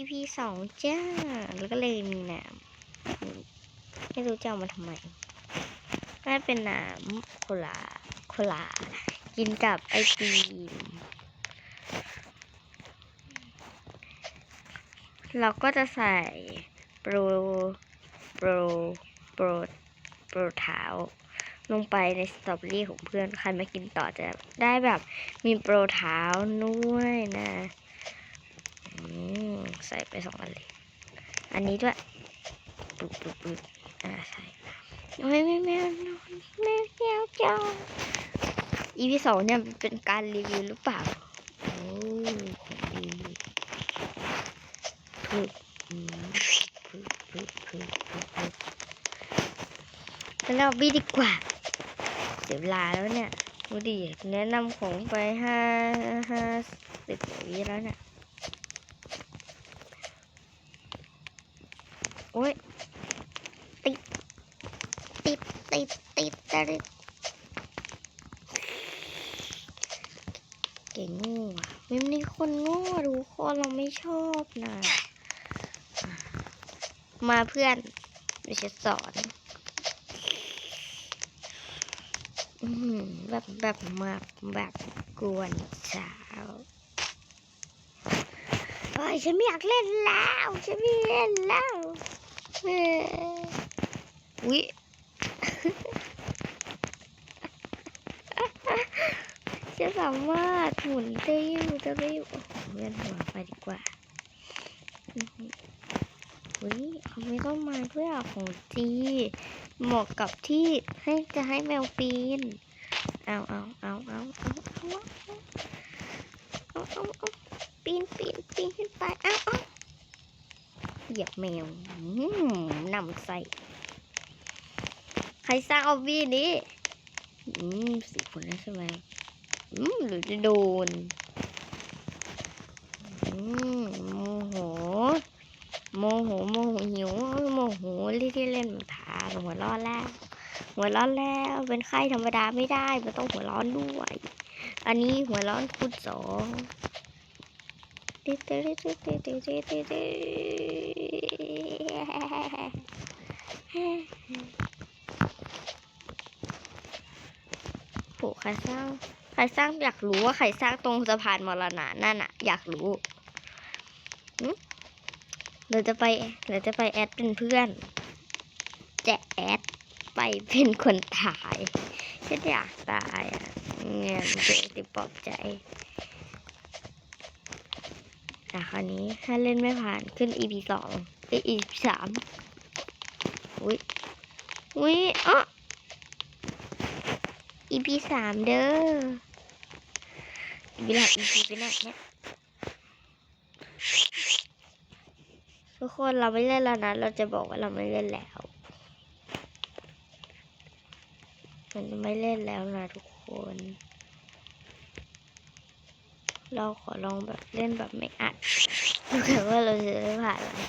EP สองจ้า แล้วก็เลยมีน้ำไม่รู้จะเอามาทำไมน่าเป็นน้ำโคลาโคลา กินกับไอติมเราก็จะใส่โปรโปรโปรโปรเท้าลงไปในสตรอเบอรี่ของเพื่อนใครมากินต่อจะได้แบบมีโปรเท้าด้วยนะ อืมใส่ไปสองอันเลย อันนี้ด้วยปุ๊บปุ๊บปุ๊บอ่าใส่ไม่ไม่ไม่ไม่ไม่เอาจัง EP สองเนี่ยเป็นการรีวิวหรือเปล่าโอ้ของดีพึบอืมพึบพึบพึบพึบพึบไปเราบีดีกว่าเสียเวลาแล้วเนี่ยดูดิแนะนำของไปห้าห้าสิบวิแล้วเนี่ย โอ้ยติดติดติดติดติดเก่งโง่อะม่มีคนโง่รู้คนเราไม่ชอบนะมาเพื่อนเดี๋ยวจะสอนอืมแบบแบบมาแบบกวนสาวเฮ้ยฉันไม่อยากเล่นแล้ว ฉันไม่เล่นแล้ว อุ๊ยจะสามารถหมุนได้อยู่จะได้อยู่โอ้โหเวียนหัวไปดีกว่าอื้อหืออุ้ยเขาไม่ต้องมาด้วยอะของจีเหมาะกับที่ให้จะให้แมวปีน เอาเอาเอาเอาเอาเอาเอาเอาเอาปีนปีนปีนขึ้นไป เอาเอาเหยียบแมวอื้อำใส่ ใครสร้างออบบี้นี้ อืมสีคนแล้วใช่ไหมอืมหรือจะโดน อืมโมโห โมโห โมโหหิว โมโหที่ที่เล่นผาหัวร้อนแล้ว หัวร้อนแล้ว เป็นไข้ธรรมดาไม่ได้ มันต้องหัวร้อนด้วย อันนี้หัวร้อนคูณสองเตเตเตเตเตเตเต โหใครสร้าง ใครสร้างอยากรู้ว่าใครสร้างตรงสะพานมรณะนั่นอะอยากรู้เราจะไปเราจะไปแอดเป็นเพื่อน จะแอดไปเป็นคนถ่ายฉันอยากตายอะเงี้ยมันจะติดปอบใจ แต่คราวนี้ถ้าเล่นไม่ผ่านขึ้น EP สองเอ้ย EP สามอุ้ยอุ้ยอ๋อ EP สามเด้อ EP หลัก EP ไปไหนเนี่ยทุกคนเราไม่เล่นแล้วนะ เราจะบอกว่าเราไม่เล่นแล้วมันไม่เล่นแล้วนะทุกคน เราขอลองแบบเล่นแบบไม่อัดดูกันว่าเราจะได้ผ่านไหม